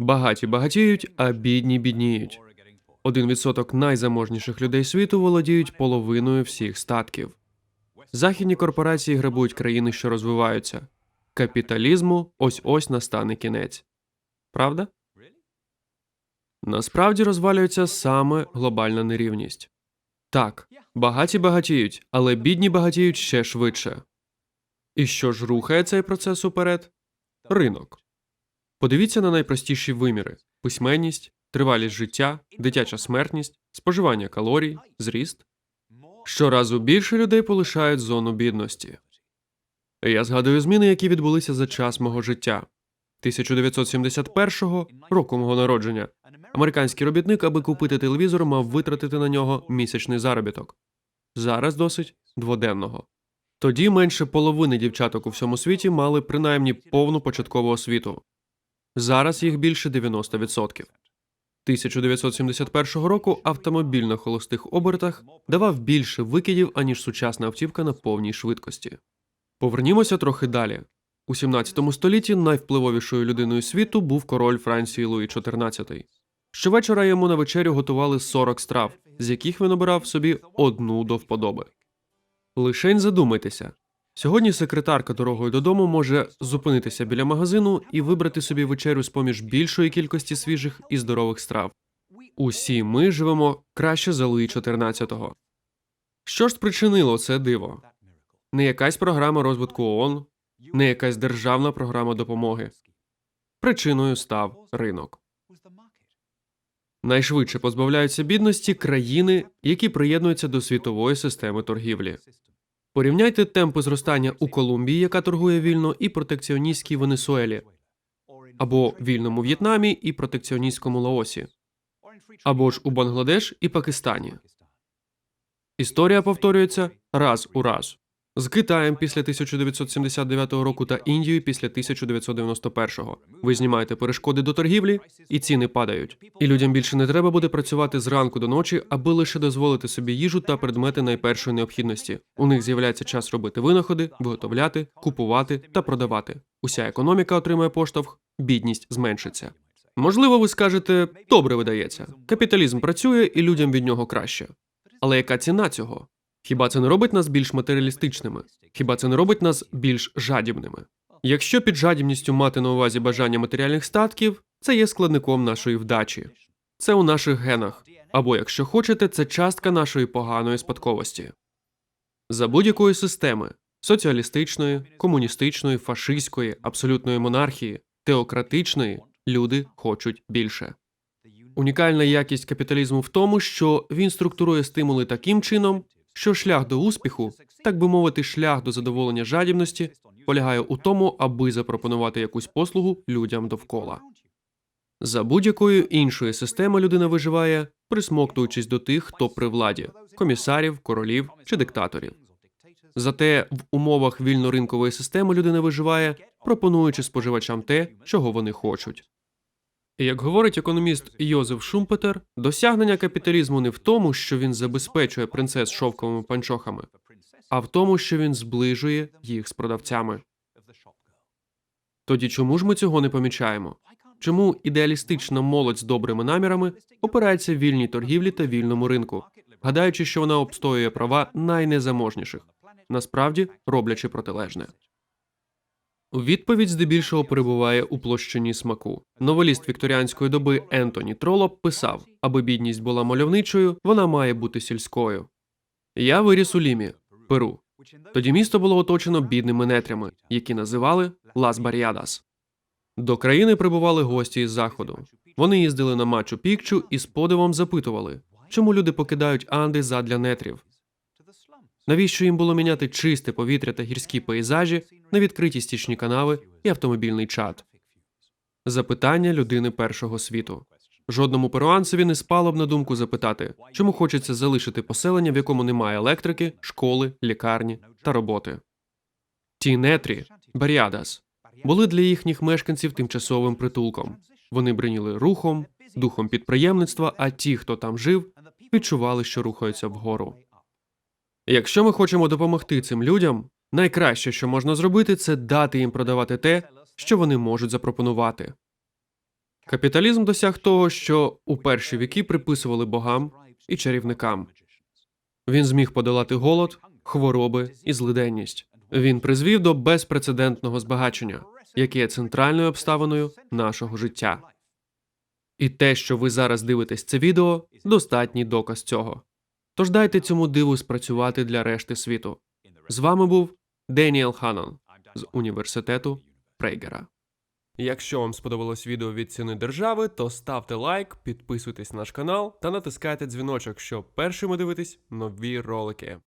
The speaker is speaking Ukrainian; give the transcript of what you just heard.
Багаті багатіють, а бідні бідніють. Один відсоток найзаможніших людей світу володіють половиною всіх статків. Західні корпорації грабують країни, що розвиваються. Капіталізму ось ось настане кінець. Правда? Насправді розвалюється саме глобальна нерівність. Так, багаті багатіють, але бідні багатіють ще швидше. І що ж рухає цей процес уперед? Ринок. Подивіться на найпростіші виміри: письменність, тривалість життя, дитяча смертність, споживання калорій, зріст. Щоразу більше людей полишають зону бідності. Я згадую зміни, які відбулися за час мого життя. 1971 року мого народження. Американський робітник, аби купити телевізор, мав витратити на нього місячний заробіток. Зараз досить дводенного. Тоді менше половини дівчаток у всьому світі мали принаймні повну початкову освіту. Зараз їх більше 90%. 1971 року автомобіль на холостих обертах давав більше викидів, аніж сучасна автівка на повній швидкості. Повернімося трохи далі. У 17 столітті найвпливовішою людиною світу був король Франції Луї XIV. Щовечора йому на вечерю готували 40 страв, з яких він обирав собі одну до вподоби. Лишень задумайтеся. Сьогодні секретарка дорогою додому може зупинитися біля магазину і вибрати собі вечерю з поміж більшої кількості свіжих і здорових страв. Усі ми живемо краще за Луї XIV. Що ж спричинило це диво? Не якась програма розвитку ООН, не якась державна програма допомоги. Причиною став ринок. Найшвидше позбавляються бідності країни, які приєднуються до світової системи торгівлі. Порівняйте темпи зростання у Колумбії, яка торгує вільно, і протекціоністській Венесуелі, або вільному В'єтнамі і протекціоністському Лаосі, або ж у Бангладеш і Пакистані. Історія повторюється раз у раз. З Китаєм після 1979 року та Індією після 1991. Ви знімаєте перешкоди до торгівлі, і ціни падають. І людям більше не треба буде працювати зранку до ночі, аби лише дозволити собі їжу та предмети найпершої необхідності. У них з'являється час робити винаходи, виготовляти, купувати та продавати. Уся економіка отримує поштовх, бідність зменшиться. Можливо, ви скажете, добре видається. Капіталізм працює і людям від нього краще. Але яка ціна цього? Хіба це не робить нас більш матеріалістичними? Хіба це не робить нас більш жадібними? Якщо під жадібністю мати на увазі бажання матеріальних статків, це є складником нашої вдачі. Це у наших генах. Або, якщо хочете, це частка нашої поганої спадковості. За будь-якої системи соціалістичної, комуністичної, фашистської, абсолютної монархії, теократичної люди хочуть більше. Унікальна якість капіталізму в тому, що він структурує стимули таким чином, що шлях до успіху, так би мовити, шлях до задоволення жадібності, полягає у тому, аби запропонувати якусь послугу людям довкола. За будь-якою іншою системою людина виживає, присмоктуючись до тих, хто при владі комісарів, королів чи диктаторів. Зате в умовах вільноринкової системи людина виживає, пропонуючи споживачам те, чого вони хочуть. Як говорить економіст Йозеф Шумпетер, досягнення капіталізму не в тому, що він забезпечує принцес шовковими панчохами, а в тому, що він зближує їх з продавцями. Тоді чому ж ми цього не помічаємо? Чому ідеалістична молодь з добрими намірами опирається в вільній торгівлі та вільному ринку, гадаючи, що вона обстоює права найнезаможніших, насправді роблячи протилежне? Відповідь здебільшого перебуває у площині смаку. Новеліст вікторіанської доби Ентоні Тролоп писав: аби бідність була мальовничою, вона має бути сільською. Я виріс у Лімі, Перу. Тоді місто було оточено бідними нетрями, які називали Лас Баріадас. До країни прибували гості із заходу. Вони їздили на Мачу Пікчу і з подивом запитували, чому люди покидають Анди задля нетрів. Навіщо їм було міняти чисте повітря та гірські пейзажі на відкриті стічні канави і автомобільний чат? Запитання людини першого світу. Жодному перуанцеві не спало б на думку запитати, чому хочеться залишити поселення, в якому немає електрики, школи, лікарні та роботи. Ті нетрі Баріадас були для їхніх мешканців тимчасовим притулком. Вони бриніли рухом, духом підприємництва, а ті, хто там жив, відчували, що рухаються вгору. Якщо ми хочемо допомогти цим людям, найкраще, що можна зробити, це дати їм продавати те, що вони можуть запропонувати. Капіталізм досяг того, що у перші віки приписували богам і чарівникам. Він зміг подолати голод, хвороби і злиденність. Він призвів до безпрецедентного збагачення, яке є центральною обставиною нашого життя. І те, що ви зараз дивитесь це відео, достатній доказ цього. Тож дайте цьому диву спрацювати для решти світу. З вами був Деніел Ханон з університету Прейгера. Якщо вам сподобалось відео від ціни держави, то ставте лайк, підписуйтесь на наш канал та натискайте дзвіночок, щоб першими дивитись нові ролики.